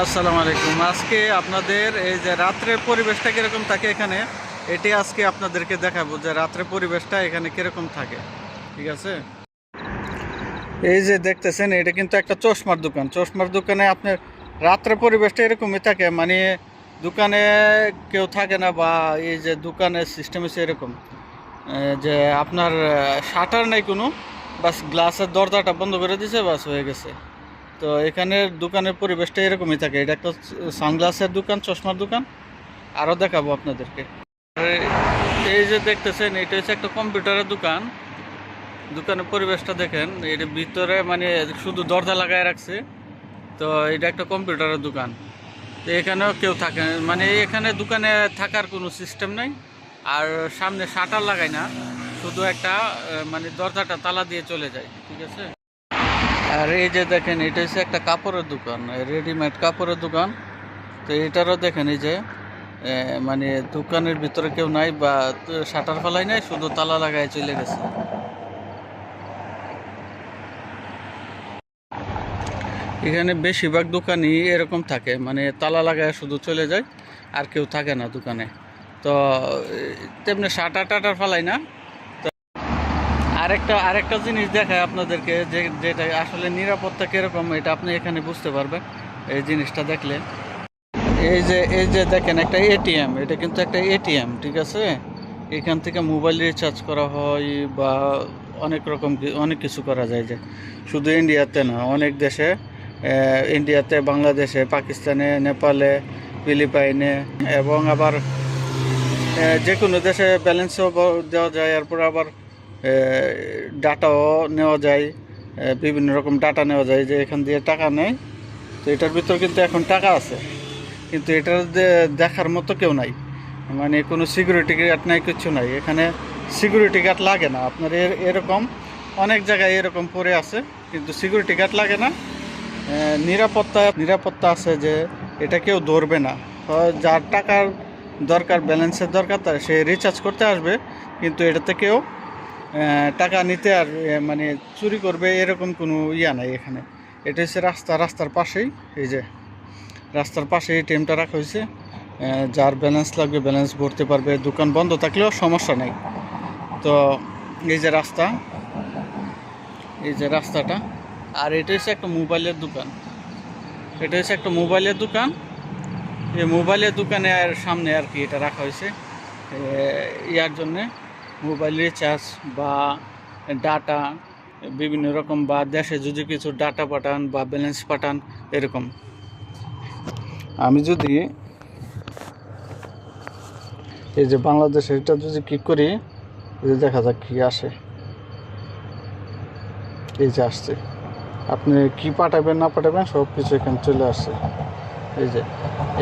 আসসালামু আলাইকুম। আজকে আপনাদের এই যে রাত্রের পরিবেশটা কীরকম থাকে এখানে, এটি আজকে আপনাদেরকে দেখাবো যে রাত্রের পরিবেশটা এখানে কীরকম থাকে। ঠিক আছে? এই যে দেখতেছেন, এটা কিন্তু একটা চশমার দোকান। চশমার দোকানে আপনার রাত্রের পরিবেশটা এরকমই থাকে মানে দোকানে কেউ থাকে না বা এই যে দোকানের সিস্টেম হচ্ছে এরকম। যে আপনার শাটার নাই কোনো, বাস গ্লাসের দরজাটা বন্ধ করে দিছে, বাস হয়ে গেছে। তো এখানে দোকানের পরিবেশটা এরকমই থাকে। এটা একটা সানগ্লাসের দোকান, চশমার দোকান। আরও দেখাবো আপনাদেরকে। এই যে দেখতেছেন, এটা হচ্ছে একটা কম্পিউটারের দোকান। দোকানের পরিবেশটা দেখেন, এর ভিতরে মানে শুধু দরজা লাগায় রাখছে। তো এটা একটা কম্পিউটারের দোকান। তো এখানেও কেউ থাকে মানে এখানে দোকানে থাকার কোনো সিস্টেম নেই। আর সামনে শাটার লাগায় না। শুধু একটা মানে দরজাটা তালা দিয়ে চলে যায়। ঠিক আছে? আর এই যে দেখেন, এটা হচ্ছে একটা কাপড়ের দোকান রেডিমেড কাপড়ের দোকান। তো এটারও দেখেন এই যে মানে দোকানের ভিতরে কেউ নাই বা শাটার ফেলাই নাই, শুধু তালা লাগায় চলে গেছে। এখানে বেশিরভাগ দোকানই এরকম থাকে মানে তালা লাগায় শুধু চলে যায়, আর কেউ থাকে না দোকানে। তো তেমনি শাটার টাটার ফেলাই না আরেকটা আরেকটা জিনিস দেখায় আপনাদেরকে যে, যেটা আসলে নিরাপত্তা কীরকম, এটা আপনি এখানে বুঝতে পারবেন। এই জিনিসটা দেখলে। এই যে এই যে দেখেন, একটা এটিএম, এটা কিন্তু একটা এটিএম, ঠিক আছে? এখান থেকে মোবাইল রিচার্জ করা হয় বা অনেক রকম অনেক কিছু করা যায় যে। শুধু ইন্ডিয়াতে না, অনেক দেশে ইন্ডিয়াতে, বাংলাদেশে, পাকিস্তানে, নেপালে, ফিলিপাইনে এবং আবার যে কোনো দেশে ব্যালেন্সও দেওয়া যায়, এরপর আবার ডাটাও নেওয়া যায় বিভিন্ন রকম ডাটা নেওয়া যায় যে এখান দিয়ে টাকা নেয়। তো এটার ভিতর কিন্তু এখন টাকা আছে। কিন্তু এটার দেখার মতো কেউ নাই। মানে কোনো সিকিউরিটি গার্ড নাই, কিছু নাই। এখানে সিকিউরিটি গার্ড লাগে না। আপনার এর, এরকম অনেক জায়গায় এরকম পড়ে আছে, কিন্তু সিকিউরিটি গার্ড লাগে না। নিরাপত্তা নিরাপত্তা আছে যে এটা কেউ ধরবে না। যার টাকার দরকার, ব্যালেন্সের দরকার, তার সে রিচার্জ করতে আসবে। কিন্তু এটাতে কেউ টাকা নিতে আর মানে চুরি করবে এরকম কোনো ইয়া নাই এখানে। এটা হচ্ছে রাস্তা, রাস্তার পাশেই, এই যে রাস্তার পাশে এটিএমটা রাখা হয়েছে। যার ব্যালেন্স লাগবে ব্যালেন্স ভরতে পারবে, দোকান বন্ধ থাকলেও সমস্যা নেই। তো এই যে রাস্তা, এই যে রাস্তাটা, আর এটা হচ্ছে একটা মোবাইলের দোকান। এটা হচ্ছে একটা মোবাইলের দোকান। এই মোবাইলের দোকানের সামনে আর কি এটা রাখা হয়েছে ইয়ার জন্যে। মোবাইল রিচার্জ বা ডাটা, বিভিন্ন রকম বা দেশে যদি কিছু ডাটা পাঠান বা ব্যালেন্স পাঠান, এরকম। আমি যদি এই যে বাংলাদেশের এটা যদি ক্লিক করি যে দেখা যাক কি আসে। এই যে আসছে। আপনি কি পাঠাবেন, না পাঠাবেন সব কিছু এখানে চলে আসছে। এই যে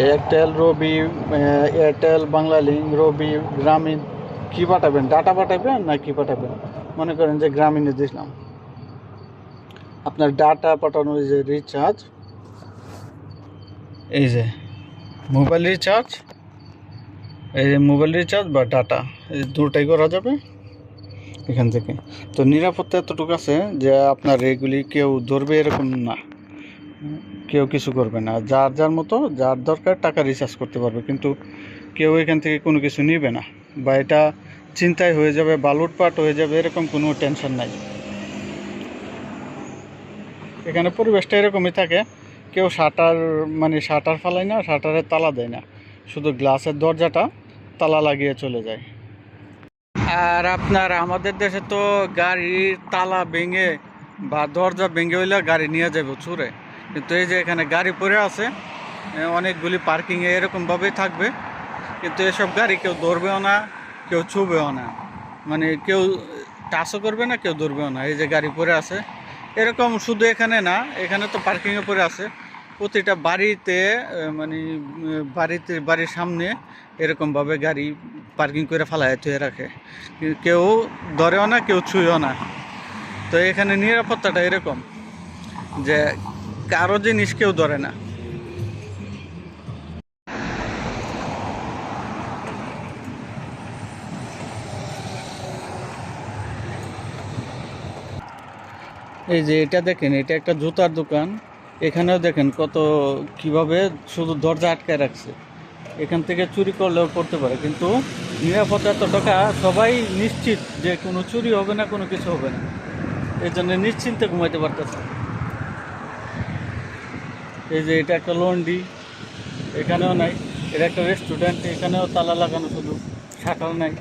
এয়ারটেল রবি এয়ারটেল বাংলালিঙ্ক রবি গ্রামীণ কি পাঠাবেন? ডাটা পাঠাবেন না কি পাঠাবেন? মনে করেন যে গ্রামীণে দিলাম আপনার ডাটা পাঠানো এই যে রিচার্জ এই যে মোবাইল রিচার্জ এই যে মোবাইল রিচার্জ বা ডাটা এই দুটাই করা যাবে এখান থেকে। তো নিরাপত্তা এতটুকু আছে যে আপনার এগুলি কেউ ধরবে এরকম না। কেউ কিছু করবে না। যার যার মতো, যার দরকার টাকা রিচার্জ করতে পারবে। কিন্তু কেউ এখান থেকে কোনো কিছু নিবে না। বা এটা চিন্তায় হয়ে যাবে বা লুটপাট হয়ে যাবে, এরকম কোনো টেনশন নাই। এখানে পরিবেশটা এরকমই থাকে, কেউ শাটার মানে শাটার ফালায় না শাটারের তালা দেয় না। শুধু গ্লাসের দরজাটা তালা লাগিয়ে চলে যায়। আর আপনার আমাদের দেশে তো গাড়ির তালা ভেঙে বা দরজা ভেঙে হইলে গাড়ি নিয়ে যাবে চুরে। কিন্তু এই যে এখানে গাড়ি পড়ে আছে অনেকগুলি পার্কিংয়ে এরকমভাবেই থাকবে। কিন্তু এসব গাড়ি কেউ ধরবেও না, কেউ ছুবেও না। মানে কেউ টাচও করবে না, কেউ ধরবেও না। এই যে গাড়ি পড়ে আছে, এরকম শুধু এখানে না, এখানে তো পার্কিংয়ে পড়ে আছে। প্রতিটা বাড়িতে মানে বাড়িতে, বাড়ির সামনে এরকমভাবে গাড়ি পার্কিং করে ফেলায় থুয়ে রাখে। কেউ ধরেও না, কেউ ছুঁয়েও না। তো এখানে নিরাপত্তাটা এরকম যে কারও জিনিস কেউ ধরে না। এই যে এটা দেখেন, এটা একটা জুতার দোকান। এখানেও দেখেন কত, কীভাবে শুধু দরজা আটকায় রাখছে। এখান থেকে চুরি করলেও করতে পারে, কিন্তু নিরাপত্তা এত টাকা সবাই নিশ্চিত যে কোনো চুরি হবে না, কোনো কিছু হবে না। এই জন্য নিশ্চিন্তে ঘুমাইতে পারতেছে এই যে এটা একটা লন্ডি, এখানেও নাই। এটা একটা রেস্টুরেন্ট এখানেও তালা লাগানো শুধু শাটার নাই।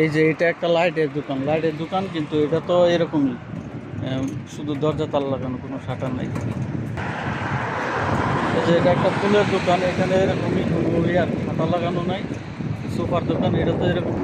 এই যে এটা একটা লাইটের দোকান। লাইটের দোকান কিন্তু এটা তো এরকমই। শুধু দরজা তালা লাগানো, কোনো শাটার নাই। এই যে এটা একটা ফুলের দোকান, এখানে এরকমই কোনো শাটার লাগানো নাই। সোফার দোকান, এটা তো এরকম।